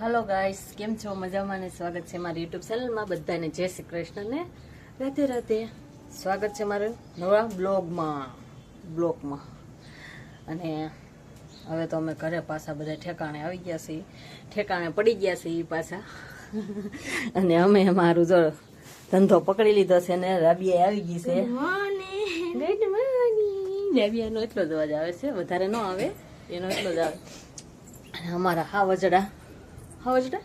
હાલો guys કેમ છો? મજામાં ને સ્વાગત છે મારી યુટ્યુબ ચેનલમાં બધાને જય શ્રી કૃષ્ણ ને. રાતે રાતે સ્વાગત છે મારું નવા બ્લોગમાં. બ્લોગમાં. અને હવે તો અમે ઘરે પાછા બધા ઠેકાણે આવી ગયા છીએ. ઠેકાણે પડી ગયા છીએ પાછા. અને અમે મારું જો ધંધો પકડી લીધો છે ને રાબિયા આવી ગઈ છે. ગુડ મોર્નિંગ રાબિયાનો એટલો જ અવાજ આવે છે. વધારે ન આવે. એનો એટલો જ આવે. અને અમારા હાવજડા હાવજડા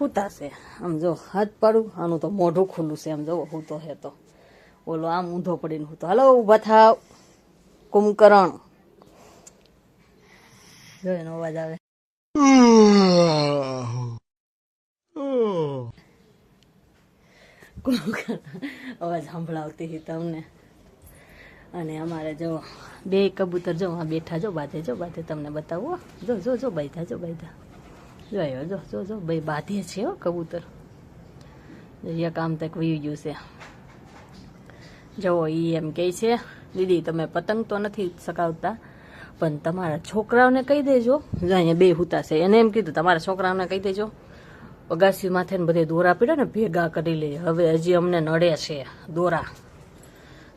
હુતાશે. આમ જો, હાથ પાડું, આનું તો મોઢું ખુલ્લું છે. આમ જો હું તો હે તો. ઓલો આમ ઊંધો પડીને હું તો હલો, ઊભા થાવ. કુંભકરણ. જો એનો અવાજ આવે. અવાજ સંભળાવતી હતી તમને. અને અમારે જો, બે કબૂતર જો બેઠા જો બાધે જો બાધે તમને બતાવો જો જો જો બાયધા જો બાયધા જો આવ્યો જો જો જો, ભાઈ બાંધે છે હો કબૂતર. એક આમ તક વયું ગયું છે. જવો એ એમ કહે છે, દીદી, તમે પતંગ તો નથી સકાવતા પણ તમારા છોકરાઓને કહી દેજો. અહીંયા બે હુતા છે, એને એમ કીધું, તમારા છોકરાઓને કહી દેજો. અગાસી માથે બધે દોરા પીડ્યા ને, ભેગા કરી લે. હવે હજી અમને નડે છે દોરા.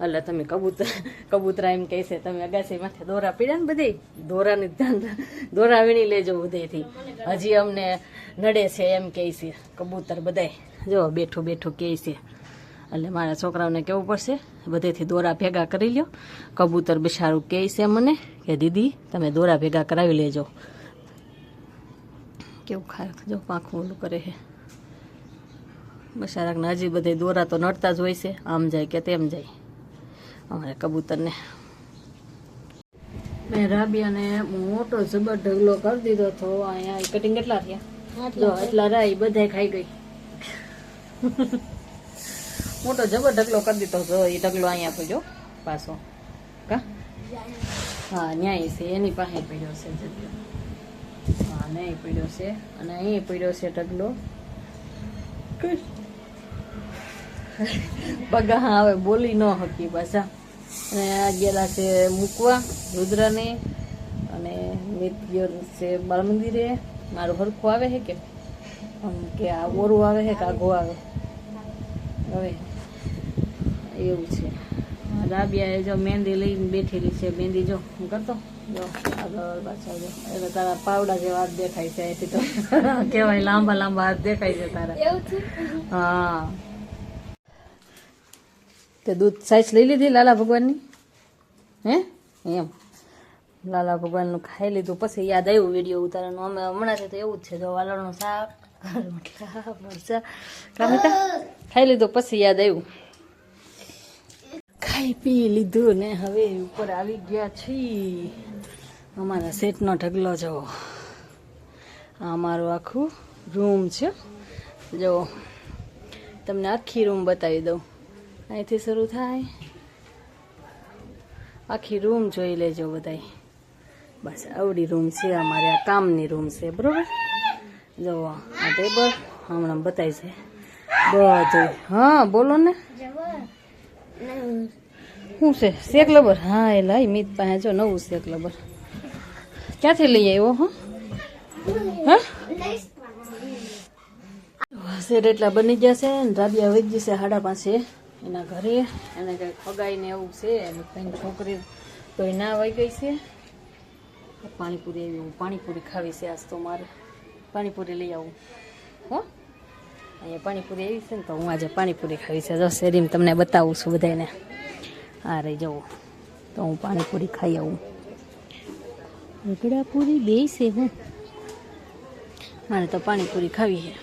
એટલે તમે કબૂતર કબૂતરા એમ કહે છે, તમે અગાસી માથે દોરા પીડ્યા ને બધે? દોરાની ધ્યાન દોરા વીણી લેજો બધેથી. હજી અમને નડે છે એમ કહે છે, કબૂતર બધાય. જો, બેઠું બેઠું કહે છે. એટલે મારા છોકરાઓને કેવું પડશે? બધેથી દોરા ભેગા કરી લ્યો. કબૂતર બિચારું કહે છે મને કે, દીદી, તમે દોરા ભેગા કરાવી લેજો. કેવું ખાય જો પાંખું ઓલું કરે છે. બસારાકને હજી બધે દોરા તો નડતા જ હોય છે, આમ જાય કે તેમ જાય. અમારે કબૂતરને. મેં રાબિયાને મોટો જબર ઢગલો કરી દીધો તો અહીંયા કટિંગ કેટલા થયા. જો એટલા રાઈ બધાય ખાઈ ગઈ. મોટો જબર ઢગલો કરી દીધો તો એ ઢગલો અહીંયા પડ્યો પાછો. કા? હા ન્યાય છે એની પાસે પડ્યો છે જગ્યો હા નહીં પડ્યો છે અને અહીં પડ્યો છે ઢગલો. બગા હા હવે બોલી ન હકી પાછા. અને આ ગયેલા છે મૂકવા રુદ્રને અને ગયો છે બાળ મંદિરે મારું હરખું આવે છે કે? કે આ ઓરું આવે છે કે આઘો આવે? હવે એવું છે. રાબિયા જો મહેંદી લઈને બેઠેલી છે. મહેંદી જો હું કરતો? જો આગળ પાછળ જો. એટલે તારા પાવડા જેવા હાથ દેખાય છે એથી તો. કહેવાય લાંબા લાંબા હાથ દેખાય છે તારા. હા. તે દૂધ સાઈઝ લઈ લીધી લાલા ભગવાનની? હે? એમ. લાલા ભગવાનનું ખાઈ લીધું, પછી યાદ આવ્યું વીડિયો ઉતારવાનું. અમે હમણાં તો એવું જ છે, જો વાલણનું શાક મરચા ખાઈ લીધું, પછી યાદ આવ્યું. ખાઈ પી લીધું ને હવે ઉપર આવી ગયા છીએ. અમારા સેટનો ઢગલો જો. આ અમારું આખું રૂમ છે. જો, તમને આખી રૂમ બતાવી દઉં. અહીંથી શરૂ થાય. આખી રૂમ જોઈ લેજો બધાય. બસ, આવડી રૂમ છે, અમારે આ કામની રૂમ છે, બરોબર? જુઓ આ ટેબલ હમણાં બતાય છે. બધું, હા, બોલો ને. શું છે? શેક લબર? હા, એ લાઈ મીત પાસે જો નવું શેક લબર. ક્યાંથી લઈ આવ્યો, હો? હા? શેર એટલા બની ગયા છે ને, રાબિયા વધી જશે સાડા પાસે એના ઘરે એને કંઈક ફગાઈને એવું છે અને કંઈ છોકરી તો ના વહી ગઈ છે. પાણીપુરી આવી હું પાણીપુરી ખાવી છે આજ તો મારે. પાણીપુરી લઈ આવું. હો? અહીંયા પાણીપુરી આવી છે ને તો હું આજે પાણીપુરી ખાવી છે. જો શેરીમાં તમને બતાવું છું બધાને આ રહી જવું તો હું પાણીપુરી ખાઈ આવું. રગડાપુરી બે છે હું. મારે તો પાણીપુરી ખાવી છે.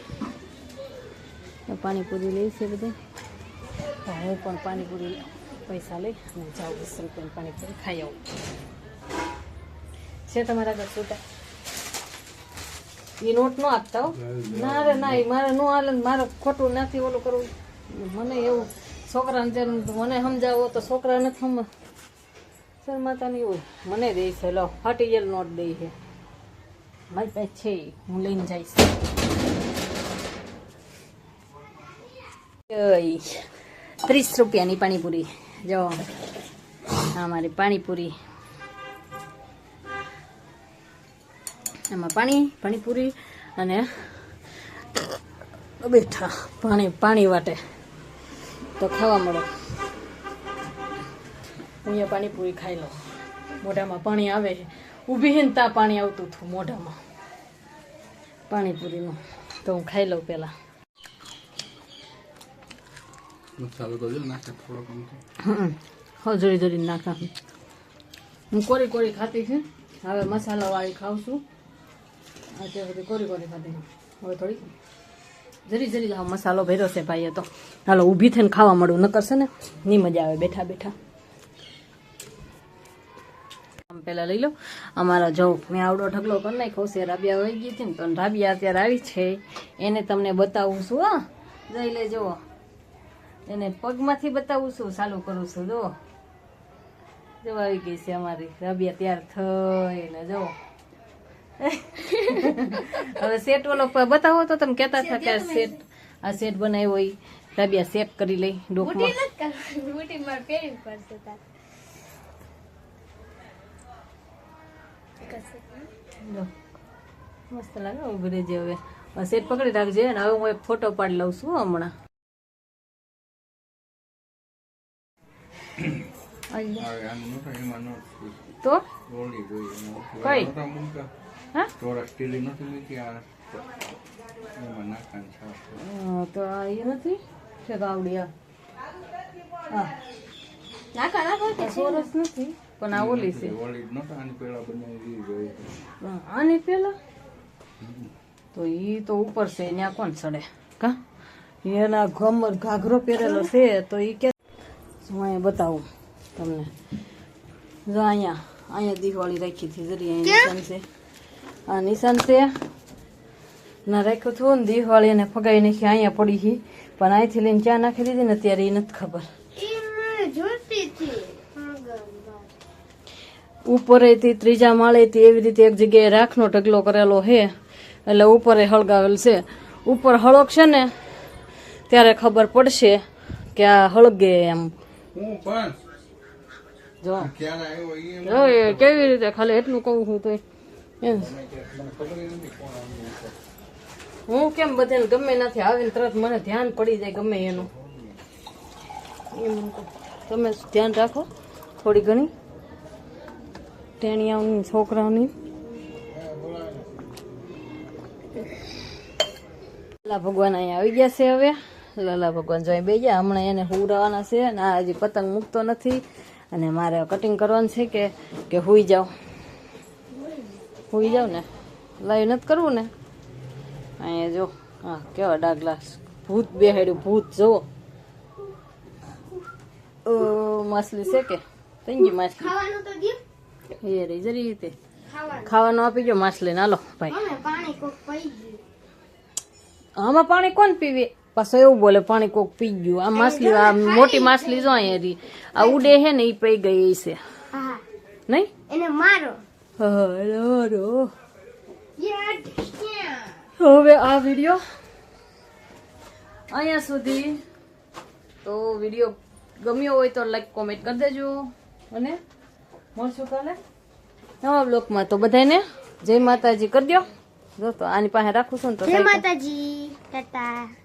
પાણીપુરી લઈ છે બધે તો હું પણ પાણીપુરી પૈસા લઈ અને જાઉં વીસ રૂપિયાની પાણીપુરી ખાઈ આવું. છે તમારા ઘર છૂટા? એ નોટ ન આપતા હો. ના રે ના એ મારે ન હાલે મારે ખોટું નથી ઓલું કરવું. મને એવું છોકરાને જેમ મને સમજાવો તો છોકરા નથી સમ શરમાતા નહીં એવું મને દે છે, લો ફાટી ગયેલ નોટ દે છે. મારી પાસે છે હું લઈને જઈશ. ત્રીસ રૂપિયાની પાણીપુરી. જો, આ મારી પાણીપુરી. એમાં પાણી, પાણીપુરી અને બેઠા પાણી પાણી વાટે. તો ખાવા મળો. અહીંયા પાણીપુરી ખાઈ લો. મોઢામાં પાણી આવે. ઊભી હે તા પાણી આવતું હતું મોઢામાં. પાણીપુરીનું. તો હું ખાઈ લઉં પહેલાં. હા જરી નાખા હું કોરી કોરી ખાતી છે હવે મસાલાવાળી ખાઉં છું અત્યારે બધી કોરી કોરી ખાતી હવે થોડી જરી જરી હા મસાલો ભર્યો છે ભાઈએ તો હાલો ઊભી થઈને ખાવા મળું ન કરશે ને ની મજા આવે બેઠા બેઠા પેલા લઈ લો અમારા જો મેં આવડો ઢગલો કરી નાખ્યો છે રાબિયા વહી ગઈ હતી ને તો રાબિયા અત્યારે આવી છે એને તમને બતાવું છું હા જઈ લેજો એને પગમાંથી બતાવું છું ચાલુ કરું છું જો જો આવી ગઈ છે અમારી રાબિયા તૈયાર થઈને જો હવે સેટ ઓલો બતાવો તો તમે કહેતા હતા કે આ સેટ આ સેટ બનાવ્યો હોય રાબિયા સેટ કરી લઈ ડોકમાં. મસ્ત લાગે ઊભી રહેજે હવે. હવે સેટ પકડી રાખજે અને હવે હું એક ફોટો પાડી લઉં છું હમણાં. તો? કઈ? હા? આ તો એ નથી? છે સોરસ નથી પણ ઓલી છે. ઓલી જ નહોતા આની પેલા બનાવી એ જોઈએ આની પેલા? તો ઈ તો ઉપર છે ત્યાં કોણ ચડે કા? એના ઘમર ઘાઘરો પહેરેલો છે તો ઈ કે હું અહીંયા બતાવું તમને. જો અહીંયા અહીંયા દિવાળી રાખી હતી જરી અહીંયા નિશાન છે આ નિશાન છે ના રાખ્યું હતું ને દિવાળી એને ફગાવી નાખી અહીંયા પડી હતી પણ અહીંથી લઈને ચા નાખી દીધી ને ત્યારે એ નથી ખબર. ઉપરેથી ત્રીજા માળેથી એવી રીતે એક જગ્યાએ રાખનો ઢગલો કરેલો છે એટલે ઉપરે હળગાવેલ છે. ઉપર હળગશે ને ત્યારે ખબર પડશે કે આ હળગે એમ. હું પણ જો કેવી રીતે ખાલી એટલું કહું છું તો હું કેમ બધાને ગમે નથી? આવીને તરત મને ધ્યાન પડી જાય ગમે એનું. તમે ધ્યાન રાખો થોડી ઘણી. ટેણિયાઓની છોકરાઓની. ભગવાન અહીંયા આવી ગયા છે હવે. લાલા ભગવાન જોઈ બે ગયા. હમણાં એને હુરાવાના છે અને આ હજી પતંગ મૂકતો નથી. અને મારે કટિંગ કરવાનું છે કે કે હુઈ જાઓ હુઈ જાવ ને? લાઈવ નથી કરવું ને? અહીંયા જો હા કેવા ડાગલા ભૂત બેહાડ્યું ભૂત જો. ઓ માછલી છે કે? તંગી માછલી. એ રહી જરી રીતે. ખાવાનું. આપી જો માછલી ના લો ભાઈ આમાં પાણી કોણ પીવે? પાછો એવું બોલે પાણી કોક પી ગયું. આ માછલી આ મોટી માછલી જો અહીંયા રહી આ ઉડે છે ને એ પી ગઈ છે નહીં? એને મારો. હરો હવે આ વીડિયો અહીંયા સુધી. તો વીડિયો ગમ્યો હોય તો લાઈક કોમેન્ટ કરી દેજો. અને મળશું કાલે નવા બ્લોકમાં તો બધાને જય માતાજી. કરી દો જો તો આની પાસે રાખું છું ને તો જય માતાજી. ટાટા.